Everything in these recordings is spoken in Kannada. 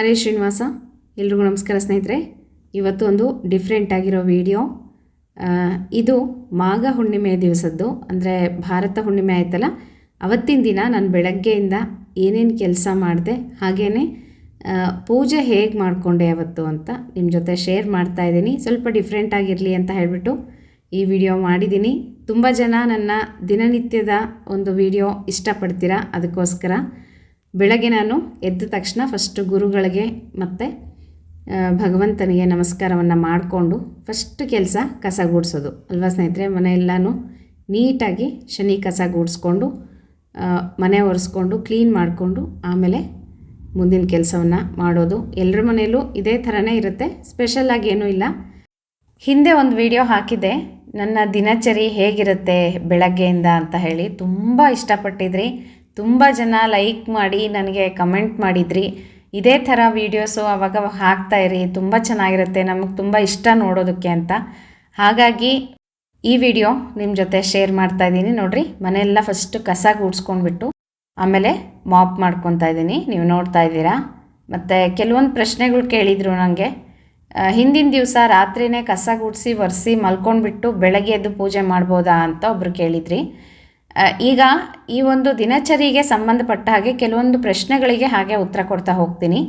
ಹರೇ ಶ್ರೀನಿವಾಸ, ಎಲ್ರಿಗೂ ನಮಸ್ಕಾರ ಸ್ನೇಹಿತರೆ. ಇವತ್ತು ಒಂದು ಡಿಫ್ರೆಂಟ್ ಆಗಿರೋ ವಿಡಿಯೋ ಇದು ಮಾಘ ಹುಣ್ಣಿಮೆ ದಿವಸದ್ದು. ಅಂದರೆ ಭಾರತ ಹುಣ್ಣಿಮೆ ಆಯ್ತಲ್ಲ, ಅವತ್ತಿನ ದಿನ ನಾನು ಬೆಳಗ್ಗೆಯಿಂದ ಏನೇನು ಕೆಲಸ ಮಾಡಿದೆ ಹಾಗೆಯೇ ಪೂಜೆ ಹೇಗೆ ಮಾಡಿಕೊಂಡೆ ಅವತ್ತು ಅಂತ ನಿಮ್ಮ ಜೊತೆ ಶೇರ್ ಮಾಡ್ತಾ ಇದ್ದೀನಿ. ಸ್ವಲ್ಪ ಡಿಫ್ರೆಂಟ್ ಆಗಿರಲಿ ಅಂತ ಹೇಳಿಬಿಟ್ಟು ಈ ವಿಡಿಯೋ ಮಾಡಿದ್ದೀನಿ. ತುಂಬ ಜನ ನನ್ನ ದಿನನಿತ್ಯದ ಒಂದು ವಿಡಿಯೋ ಇಷ್ಟಪಡ್ತೀರಾ? ಅದಕ್ಕೋಸ್ಕರ. ಬೆಳಗ್ಗೆ ನಾನು ಎದ್ದ ತಕ್ಷಣ ಫಸ್ಟ್ ಗುರುಗಳಿಗೆ ಮತ್ತು ಭಗವಂತನಿಗೆ ನಮಸ್ಕಾರವನ್ನು ಮಾಡಿಕೊಂಡು ಫಸ್ಟ್ ಕೆಲಸ ಕಸ ಗುಡಿಸೋದು. ಅಲ್ವಾ ಸ್ನೇಹಿತರೆ? ಮನೆಯೆಲ್ಲನೂ ನೀಟಾಗಿ ಶನಿ ಕಸ ಗುಡಿಸ್ಕೊಂಡು ಮನೆ ಒರೆಸ್ಕೊಂಡು ಕ್ಲೀನ್ ಮಾಡಿಕೊಂಡು, ಆಮೇಲೆ ಮುಂದಿನ ಕೆಲಸವನ್ನು ಮಾಡೋದು. ಎಲ್ಲರ ಮನೆಯಲ್ಲೂ ಇದೇ ಥರನೇ ಇರುತ್ತೆ. ಸ್ಪೆಷಲಾಗಿ ಏನೂ ಇಲ್ಲ. ಹಿಂದೆ ಒಂದು ವಿಡಿಯೋ ಹಾಕಿದೆ ನನ್ನ ದಿನಚರಿ ಹೇಗಿರುತ್ತೆ ಬೆಳಗ್ಗೆಯಿಂದ ಅಂತ ಹೇಳಿ. ತುಂಬ ಇಷ್ಟಪಟ್ಟಿದ್ರಿ. ತುಂಬ ಜನ ಲೈಕ್ ಮಾಡಿ ನನಗೆ ಕಮೆಂಟ್ ಮಾಡಿದ್ರಿ. ಇದೇ ಥರ ವೀಡಿಯೋಸು ಅವಾಗ ಇರಿ, ತುಂಬ ಚೆನ್ನಾಗಿರುತ್ತೆ, ನಮಗೆ ತುಂಬ ಇಷ್ಟ ನೋಡೋದಕ್ಕೆ ಅಂತ. ಹಾಗಾಗಿ ಈ ವಿಡಿಯೋ ನಿಮ್ಮ ಜೊತೆ ಶೇರ್ ಮಾಡ್ತಾ ಇದ್ದೀನಿ. ನೋಡಿರಿ, ಮನೆಯೆಲ್ಲ ಫಸ್ಟ್ ಕಸ ಗೂಡ್ಸ್ಕೊಂಡ್ಬಿಟ್ಟು ಆಮೇಲೆ ಮಾಪ್ ಮಾಡ್ಕೊತಾ ಇದ್ದೀನಿ. ನೀವು ನೋಡ್ತಾ ಇದ್ದೀರಾ? ಮತ್ತು ಕೆಲವೊಂದು ಪ್ರಶ್ನೆಗಳು ಕೇಳಿದರು ನನಗೆ ಹಿಂದಿನ ದಿವಸ ರಾತ್ರಿನೇ ಕಸ ಗುಡಿಸಿ, ಒರೆಸಿ ಮಲ್ಕೊಂಡ್ಬಿಟ್ಟು ಬೆಳಗ್ಗೆ ಎದ್ದು ಪೂಜೆ ಮಾಡ್ಬೋದಾ ಅಂತ ಒಬ್ಬರು ಕೇಳಿದ್ರಿ. ಈಗ ಈ ಒಂದು ದಿನಚರಿಗೆ ಸಂಬಂಧಪಟ್ಟ ಹಾಗೆ ಕೆಲವೊಂದು ಪ್ರಶ್ನೆಗಳಿಗೆ ಹಾಗೆ ಉತ್ತರ ಕೊಡ್ತಾ ಹೋಗ್ತೀನಿ.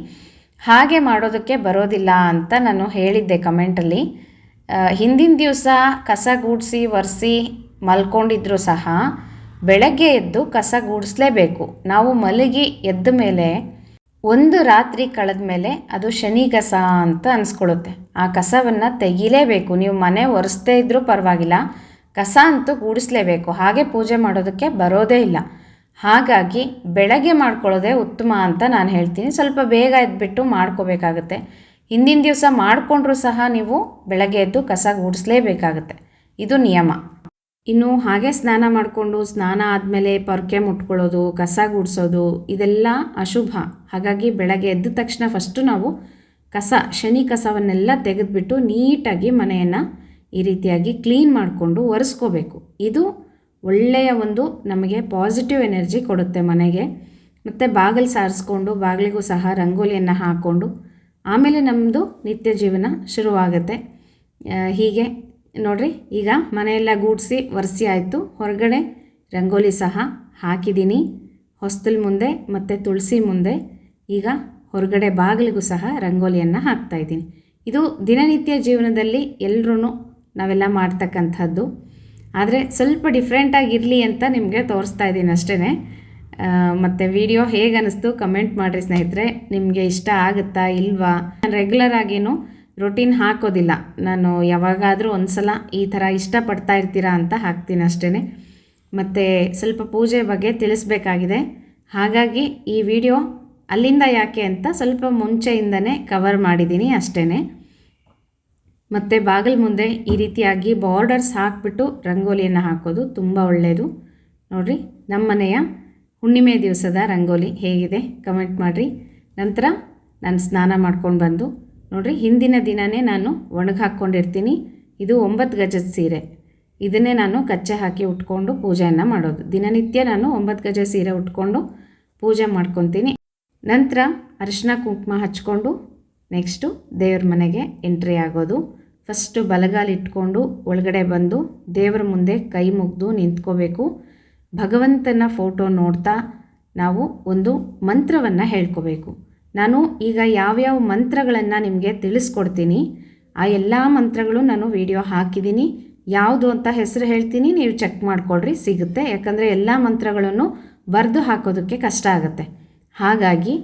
ಹಾಗೆ ಮಾಡೋದಕ್ಕೆ ಬರೋದಿಲ್ಲ ಅಂತ ನಾನು ಹೇಳಿದ್ದೆ ಕಮೆಂಟಲ್ಲಿ. ಹಿಂದಿನ ದಿವಸ ಕಸ ಗೂಡಿಸಿ, ಒರೆಸಿ, ಮಲ್ಕೊಂಡಿದ್ರು ಸಹ ಬೆಳಗ್ಗೆ ಎದ್ದು ಕಸ ಗೂಡಿಸ್ಲೇಬೇಕು. ನಾವು ಮಲಗಿ ಎದ್ದ ಮೇಲೆ ಒಂದು ರಾತ್ರಿ ಕಳೆದ ಮೇಲೆ ಅದು ಶನಿ ಕಸ ಅಂತ ಅನಿಸ್ಕೊಳ್ಳುತ್ತೆ. ಆ ಕಸವನ್ನು ತೆಗಿಲೇಬೇಕು. ನೀವು ಮನೆ ಒರೆಸ್ದೇ ಇದ್ದರೂ ಪರವಾಗಿಲ್ಲ. ಕಸ ಅಂತೂ ಗೂಡಿಸಲೇಬೇಕು ಹಾಗೆ ಪೂಜೆ ಮಾಡೋದಕ್ಕೆ ಬರೋದೇ ಇಲ್ಲ. ಹಾಗಾಗಿ ಬೆಳಗ್ಗೆ ಮಾಡ್ಕೊಳ್ಳೋದೇ ಉತ್ತಮ ಅಂತ ನಾನು ಹೇಳ್ತೀನಿ. ಸ್ವಲ್ಪ ಬೇಗ ಎದ್ಬಿಟ್ಟು ಮಾಡ್ಕೋಬೇಕಾಗತ್ತೆ. ಹಿಂದಿನ ದಿವಸ ಮಾಡಿಕೊಂಡ್ರೂ ಸಹ ನೀವು ಬೆಳಗ್ಗೆ ಎದ್ದು ಕಸ ಗೂಡಿಸಲೇಬೇಕಾಗತ್ತೆ ಇದು ನಿಯಮ. ಇನ್ನು ಹಾಗೆ ಸ್ನಾನ ಮಾಡಿಕೊಂಡು ಸ್ನಾನ ಆದಮೇಲೆ ಪೊರ್ಕೆ ಮುಟ್ಕೊಳ್ಳೋದು, ಕಸ ಗುಡಿಸೋದು ಇದೆಲ್ಲ ಅಶುಭ. ಹಾಗಾಗಿ ಬೆಳಗ್ಗೆ ಎದ್ದ ತಕ್ಷಣ ಫಸ್ಟು ನಾವು ಕಸ, ಶನಿ ಕಸವನ್ನೆಲ್ಲ ತೆಗೆದುಬಿಟ್ಟು ನೀಟಾಗಿ ಮನೆಯನ್ನು ಈ ರೀತಿಯಾಗಿ ಕ್ಲೀನ್ ಮಾಡಿಕೊಂಡು ಒರೆಸ್ಕೋಬೇಕು. ಇದು ಒಳ್ಳೆಯ ಒಂದು ನಮಗೆ ಪಾಸಿಟಿವ್ ಎನರ್ಜಿ ಕೊಡುತ್ತೆ ಮನೆಗೆ. ಮತ್ತು ಬಾಗಿಲು ಸಾರಿಸ್ಕೊಂಡು, ಬಾಗಿಲಿಗೂ ಸಹ ರಂಗೋಲಿಯನ್ನು ಹಾಕ್ಕೊಂಡು ಆಮೇಲೆ ನಮ್ಮದು ನಿತ್ಯ ಜೀವನ ಶುರುವಾಗುತ್ತೆ. ಹೀಗೆ ನೋಡಿರಿ, ಈಗ ಮನೆಯೆಲ್ಲ ಗೂಡಿಸಿ, ಒರೆಸಿ ಆಯಿತು. ಹೊರಗಡೆ ರಂಗೋಲಿ ಸಹ ಹಾಕಿದ್ದೀನಿ ಹೊಸ್ತಲ್ ಮುಂದೆ ಮತ್ತು ತುಳಸಿ ಮುಂದೆ ಈಗ ಹೊರಗಡೆ ಬಾಗಿಲಿಗೂ ಸಹ ರಂಗೋಲಿಯನ್ನು ಹಾಕ್ತಾಯಿದ್ದೀನಿ ಇದು ದಿನನಿತ್ಯ ಜೀವನದಲ್ಲಿ ಎಲ್ಲರೂ ನಾವೆಲ್ಲ ಮಾಡ್ತಕ್ಕಂಥದ್ದು. ಆದರೆ ಸ್ವಲ್ಪ ಡಿಫ್ರೆಂಟಾಗಿರಲಿ ಅಂತ ನಿಮಗೆ ತೋರಿಸ್ತಾ ಇದ್ದೀನಿ ಅಷ್ಟೇ ಮತ್ತು ವಿಡಿಯೋ ಹೇಗೆ ಅನ್ನಿಸ್ತು ಕಮೆಂಟ್ ಮಾಡಿರಿ ಸ್ನೇಹಿತರೆ. ನಿಮಗೆ ಇಷ್ಟ ಆಗುತ್ತಾ ಇಲ್ವಾ? ನಾನು ರೆಗ್ಯುಲರ್ ಆಗೇನು ರೊಟೀನ್ ಹಾಕೋದಿಲ್ಲ. ನಾನು ಯಾವಾಗಾದರೂ ಒಂದು ಸಲ ಈ ಥರ ಇಷ್ಟಪಡ್ತಾ ಇರ್ತೀರಾ ಅಂತ ಹಾಕ್ತೀನಿ ಅಷ್ಟೇ ಮತ್ತು ಸ್ವಲ್ಪ ಪೂಜೆ ಬಗ್ಗೆ ತಿಳಿಸ್ಬೇಕಾಗಿದೆ. ಹಾಗಾಗಿ ಈ ವಿಡಿಯೋ ಅಲ್ಲಿಂದ ಯಾಕೆ ಅಂತ ಸ್ವಲ್ಪ ಮುಂಚೆಯಿಂದನೇ ಕವರ್ ಮಾಡಿದ್ದೀನಿ ಅಷ್ಟೇ ಮತ್ತು ಬಾಗಿಲು ಮುಂದೆ ಈ ರೀತಿಯಾಗಿ ಬಾರ್ಡರ್ಸ್ ಹಾಕಿಬಿಟ್ಟು ರಂಗೋಲಿಯನ್ನು ಹಾಕೋದು ತುಂಬ ಒಳ್ಳೆಯದು ನೋಡಿರಿ ನಮ್ಮ ಮನೆಯ ಹುಣ್ಣಿಮೆ ದಿವಸದ ರಂಗೋಲಿ ಹೇಗಿದೆ? ಕಮೆಂಟ್ ಮಾಡಿರಿ. ನಂತರ ನಾನು ಸ್ನಾನ ಮಾಡ್ಕೊಂಡು ಬಂದು, ನೋಡಿರಿ, ಹಿಂದಿನ ದಿನವೇ ನಾನು ಒಣಗಿ ಹಾಕ್ಕೊಂಡಿರ್ತೀನಿ. ಇದು ಒಂಬತ್ತು ಗಜದ ಸೀರೆ. ಇದನ್ನೇ ನಾನು ಕಚ್ಚೆ ಹಾಕಿ ಉಟ್ಕೊಂಡು ಪೂಜೆಯನ್ನು ಮಾಡೋದು. ದಿನನಿತ್ಯ ನಾನು ಒಂಬತ್ತು ಗಜ ಸೀರೆ ಉಟ್ಕೊಂಡು ಪೂಜೆ ಮಾಡ್ಕೊತೀನಿ. ನಂತರ ಅರಿಶಿನ ಕುಂಕುಮ ಹಚ್ಕೊಂಡು ನೆಕ್ಸ್ಟು ದೇವ್ರ ಮನೆಗೆ ಎಂಟ್ರಿ ಆಗೋದು. ಫಸ್ಟು ಬಲಗಾಲಿಟ್ಕೊಂಡು ಒಳಗಡೆ ಬಂದು ದೇವರ ಮುಂದೆ ಕೈ ಮುಗಿದು ನಿಂತ್ಕೋಬೇಕು. ಭಗವಂತನ ಫೋಟೋ ನೋಡ್ತಾ ನಾವು ಒಂದು ಮಂತ್ರವನ್ನು ಹೇಳ್ಕೋಬೇಕು. ನಾನು ಈಗ ಯಾವ್ಯಾವ ಮಂತ್ರಗಳನ್ನು ನಿಮಗೆ ತಿಳಿಸ್ಕೊಡ್ತೀನಿ, ಆ ಎಲ್ಲ ಮಂತ್ರಗಳು ನಾನು ವಿಡಿಯೋ ಹಾಕಿದ್ದೀನಿ ಯಾವುದು ಅಂತ ಹೆಸರು ಹೇಳ್ತೀನಿ, ನೀವು ಚೆಕ್ ಮಾಡಿಕೊಡ್ರಿ ಸಿಗುತ್ತೆ. ಯಾಕಂದರೆ ಎಲ್ಲ ಮಂತ್ರಗಳನ್ನು ಬರೆದು ಹಾಕೋದಕ್ಕೆ ಕಷ್ಟ ಆಗುತ್ತೆ. ಹಾಗಾಗಿ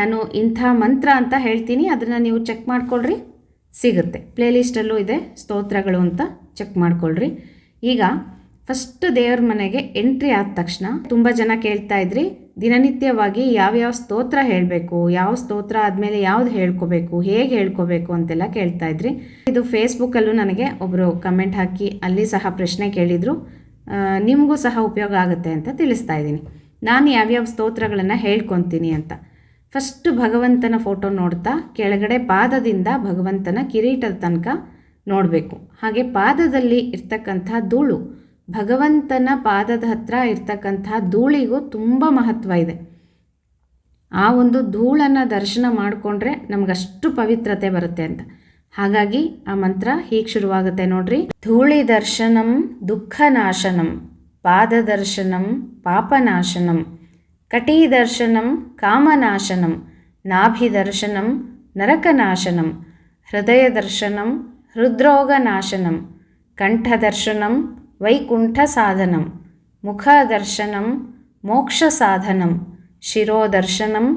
ನಾನು ಇಂಥ ಮಂತ್ರ ಅಂತ ಹೇಳ್ತೀನಿ, ಅದನ್ನು ನೀವು ಚೆಕ್ ಮಾಡಿಕೊಳ್ರಿ. ಸಿಗುತ್ತೆ. ಪ್ಲೇಲಿಸ್ಟಲ್ಲೂ ಇದೆ. ಸ್ತೋತ್ರಗಳು ಅಂತ ಚೆಕ್ ಮಾಡ್ಕೊಳ್ರಿ. ಈಗ ಫಸ್ಟ್ ದೇವ್ರ ಮನೆಗೆ ಎಂಟ್ರಿ ಆದ ತಕ್ಷಣ ತುಂಬ ಜನ ಕೇಳ್ತಾ ಇದ್ರಿ, ದಿನನಿತ್ಯವಾಗಿ ಯಾವ್ಯಾವ ಸ್ತೋತ್ರ ಹೇಳಬೇಕು, ಯಾವ ಸ್ತೋತ್ರ ಆದಮೇಲೆ ಯಾವ್ದು ಹೇಳ್ಕೋಬೇಕು, ಹೇಗೆ ಹೇಳ್ಕೋಬೇಕು ಅಂತೆಲ್ಲ ಕೇಳ್ತಾ ಇದ್ರಿ. ಇದು ಫೇಸ್ಬುಕ್ಕಲ್ಲೂ ನನಗೆ ಒಬ್ಬರು ಕಮೆಂಟ್ ಹಾಕಿ ಅಲ್ಲಿ ಸಹ ಪ್ರಶ್ನೆ ಕೇಳಿದರು. ನಿಮಗೂ ಸಹ ಉಪಯೋಗ ಆಗುತ್ತೆ ಅಂತ ತಿಳಿಸ್ತಾ ಇದ್ದೀನಿ. ನಾನು ಯಾವ್ಯಾವ ಸ್ತೋತ್ರಗಳನ್ನು ಹೇಳ್ಕೊತೀನಿ ಅಂತ. ಫಸ್ಟ್ ಭಗವಂತನ ಫೋಟೋ ನೋಡ್ತಾ ಕೆಳಗಡೆ ಪಾದದಿಂದ ಭಗವಂತನ ಕಿರೀಟದ ತನಕ ನೋಡಬೇಕು. ಹಾಗೆ ಪಾದದಲ್ಲಿ ಇರ್ತಕ್ಕಂಥ ಧೂಳು, ಭಗವಂತನ ಪಾದದ ಹತ್ರ ಇರ್ತಕ್ಕಂಥ ಧೂಳಿಗೂ ತುಂಬ ಮಹತ್ವ ಇದೆ. ಆ ಒಂದು ಧೂಳನ್ನು ದರ್ಶನ ಮಾಡಿಕೊಂಡ್ರೆ ನಮಗಷ್ಟು ಪವಿತ್ರತೆ ಬರುತ್ತೆ ಅಂತ. ಹಾಗಾಗಿ ಆ ಮಂತ್ರ ಹೀಗೆ ಶುರುವಾಗುತ್ತೆ ನೋಡ್ರಿ. ಧೂಳಿ ದರ್ಶನಂ, ದುಃಖ ನಾಶನಂ ಪಾದದರ್ಶನಂ ಪಾಪನಾಶನಂ ಕಟೀದರ್ಶನಂ ಕಾಮನಾಶನಂ ನಾಭಿದರ್ಶನಂ ನರಕನಾಶನಂ ಹೃದಯದರ್ಶನಂ ಹೃದ್ರೋಗನಾಶನಂ ಕಂಠದರ್ಶನಂ ವೈಕುಂಠ ಸಾಧನಂ ಮುಖದರ್ಶನಂ ಮೋಕ್ಷ ಸಾಧನಂ ಶಿರೋದರ್ಶನಂ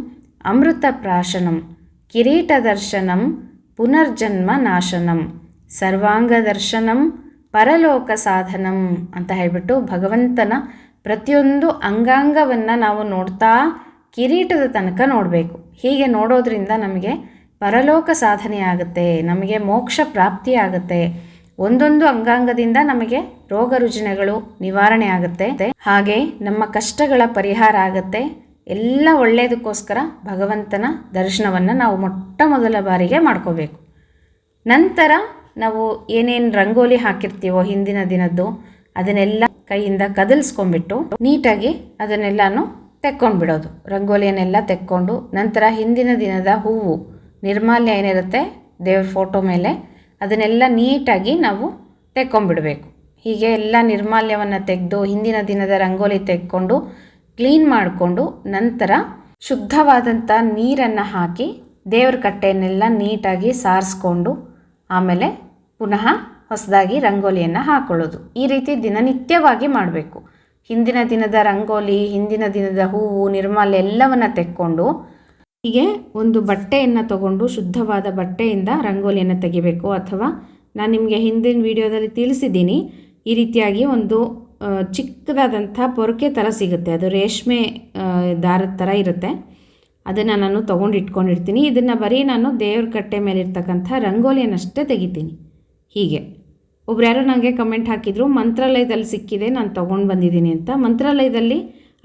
ಅಮೃತಪ್ರಾಶನಂ ಕಿರೀಟದರ್ಶನಂ ಪುನರ್ಜನ್ಮ ನಾಶನಂ ಸರ್ವಾಂಗದರ್ಶನಂ ಪರಲೋಕ ಸಾಧನಂ ಅಂತ ಹೇಳ್ಬಿಟ್ಟು ಭಗವಂತನ ಪ್ರತಿಯೊಂದು ಅಂಗಾಂಗವನ್ನು ನಾವು ನೋಡ್ತಾ ಕಿರೀಟದ ತನಕ ನೋಡಬೇಕು. ಹೀಗೆ ನೋಡೋದ್ರಿಂದ ನಮಗೆ ಪರಲೋಕ ಸಾಧನೆ ಆಗುತ್ತೆ, ನಮಗೆ ಮೋಕ್ಷ ಪ್ರಾಪ್ತಿ ಆಗುತ್ತೆ. ಒಂದೊಂದು ಅಂಗಾಂಗದಿಂದ ನಮಗೆ ರೋಗ ರುಜಿನಗಳು ನಿವಾರಣೆ ಆಗುತ್ತೆ. ಹಾಗೆ ನಮ್ಮ ಕಷ್ಟಗಳ ಪರಿಹಾರ ಆಗುತ್ತೆ. ಎಲ್ಲ ಒಳ್ಳೆಯದಕ್ಕೋಸ್ಕರ ಭಗವಂತನ ದರ್ಶನವನ್ನು ನಾವು ಮೊಟ್ಟ ಮೊದಲ ಬಾರಿಗೆ ಮಾಡ್ಕೋಬೇಕು. ನಂತರ ನಾವು ಏನೇನು ರಂಗೋಲಿ ಹಾಕಿರ್ತೀವೋ ಹಿಂದಿನ ದಿನದ್ದು, ಅದನ್ನೆಲ್ಲ ಕೈಯಿಂದ ಕದಲ್ಸ್ಕೊಂಡ್ಬಿಟ್ಟು ನೀಟಾಗಿ ಅದನ್ನೆಲ್ಲಾನು ತೆಕ್ಕೊಂಡು ಬಿಡೋದು ರಂಗೋಲಿಯನ್ನೆಲ್ಲ ತೆಕ್ಕೊಂಡು ನಂತರ ಹಿಂದಿನ ದಿನದ ಹೂವು ನಿರ್ಮಾಲ್ಯ ಏನಿರುತ್ತೆ ದೇವ್ರ ಫೋಟೋ ಮೇಲೆ ಅದನ್ನೆಲ್ಲ ನೀಟಾಗಿ ನಾವು ತೆಕ್ಕೊಂಡ್ಬಿಡಬೇಕು. ಹೀಗೆ ಎಲ್ಲ ನಿರ್ಮಾಲ್ಯವನ್ನು ತೆಗೆದು ಹಿಂದಿನ ದಿನದ ರಂಗೋಲಿ ತೆಕ್ಕೊಂಡು ಕ್ಲೀನ್ ಮಾಡಿಕೊಂಡು ನಂತರ ಶುದ್ಧವಾದಂಥ ನೀರನ್ನು ಹಾಕಿ ದೇವ್ರ ಕಟ್ಟೆಯನ್ನೆಲ್ಲ ನೀಟಾಗಿ ಸಾರಿಸ್ಕೊಂಡು ಆಮೇಲೆ ಪುನಃ ಹೊಸದಾಗಿ ರಂಗೋಲಿಯನ್ನು ಹಾಕೊಳ್ಳೋದು. ಈ ರೀತಿ ದಿನನಿತ್ಯವಾಗಿ ಮಾಡಬೇಕು. ಹಿಂದಿನ ದಿನದ ರಂಗೋಲಿ, ಹಿಂದಿನ ದಿನದ ಹೂವು, ನಿರ್ಮಲ್ ಎಲ್ಲವನ್ನು ತೆಕ್ಕೊಂಡು ಹೀಗೆ ಒಂದು ಬಟ್ಟೆಯನ್ನು ತಗೊಂಡು ಶುದ್ಧವಾದ ಬಟ್ಟೆಯಿಂದ ರಂಗೋಲಿಯನ್ನು ತೆಗಿಬೇಕು. ಅಥವಾ ನಾನು ನಿಮಗೆ ಹಿಂದಿನ ವಿಡಿಯೋದಲ್ಲಿ ತಿಳಿಸಿದ್ದೀನಿ, ಈ ರೀತಿಯಾಗಿ ಒಂದು ಚಿಕ್ಕದಾದಂಥ ಪೊರಕೆ ಥರ ಸಿಗುತ್ತೆ. ಅದು ರೇಷ್ಮೆ ದಾರದ ಥರ ಇರುತ್ತೆ. ಅದನ್ನು ನಾನು ತೊಗೊಂಡು ಇಟ್ಕೊಂಡಿರ್ತೀನಿ. ಇದನ್ನು ಬರೀ ನಾನು ದೇವ್ರ ಕಟ್ಟೆ ಮೇಲಿರ್ತಕ್ಕಂಥ ರಂಗೋಲಿಯನ್ನಷ್ಟೇ ತೆಗಿತೀನಿ. ಹೀಗೆ. ಒಬ್ರು ಯಾರೋ ನನಗೆ ಕಮೆಂಟ್ ಹಾಕಿದ್ರು, ಮಂತ್ರಾಲಯದಲ್ಲಿ ಸಿಕ್ಕಿದೆ, ನಾನು ತೊಗೊಂಡು ಬಂದಿದ್ದೀನಿ ಅಂತ. ಮಂತ್ರಾಲಯದಲ್ಲಿ